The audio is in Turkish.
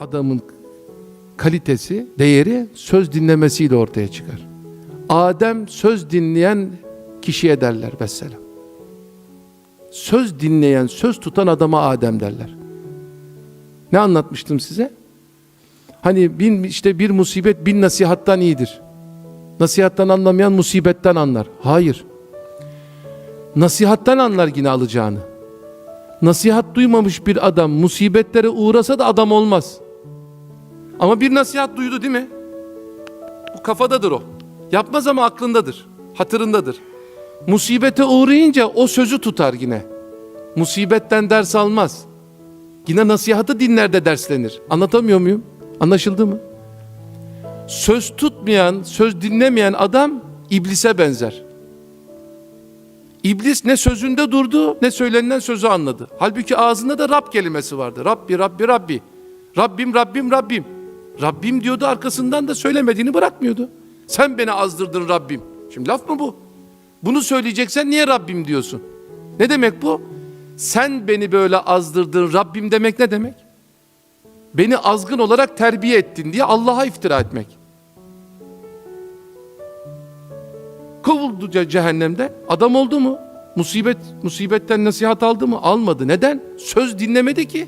adamın kalitesi, değeri söz dinlemesiyle ortaya çıkar. Adem söz dinleyen kişiye derler mesela. Söz dinleyen, söz tutan adama Adem derler. Ne anlatmıştım size? Hani bin, işte bir musibet bin nasihattan iyidir. Nasihattan anlamayan musibetten anlar. Hayır. Nasihattan anlar yine alacağını. Nasihat duymamış bir adam musibetlere uğrasa da adam olmaz. Ama bir nasihat duydu değil mi? Bu kafadadır o. Yapmaz ama aklındadır. Hatırındadır. Musibete uğrayınca o sözü tutar yine. Musibetten ders almaz. Yine nasihatı dinler de derslenir. Anlatamıyor muyum? Anlaşıldı mı? Söz tutmayan, söz dinlemeyen adam iblise benzer. İblis ne sözünde durdu ne söylenilen sözü anladı. Halbuki ağzında da Rab kelimesi vardı. Rabbi, Rabbi, Rabbi. Rabbim, Rabbim, Rabbim. Rabbim diyordu arkasından da söylemediğini bırakmıyordu. Sen beni azdırdın Rabbim. Şimdi laf mı bu? Bunu söyleyeceksen niye Rabbim diyorsun? Ne demek bu? Sen beni böyle azdırdın Rabbim demek ne demek? Beni azgın olarak terbiye ettin diye Allah'a iftira etmek. Kovuldu ce- cehennemde. Adam oldu mu? Musibet musibetten nasihat aldı mı? Almadı. Neden? Söz dinlemedi ki.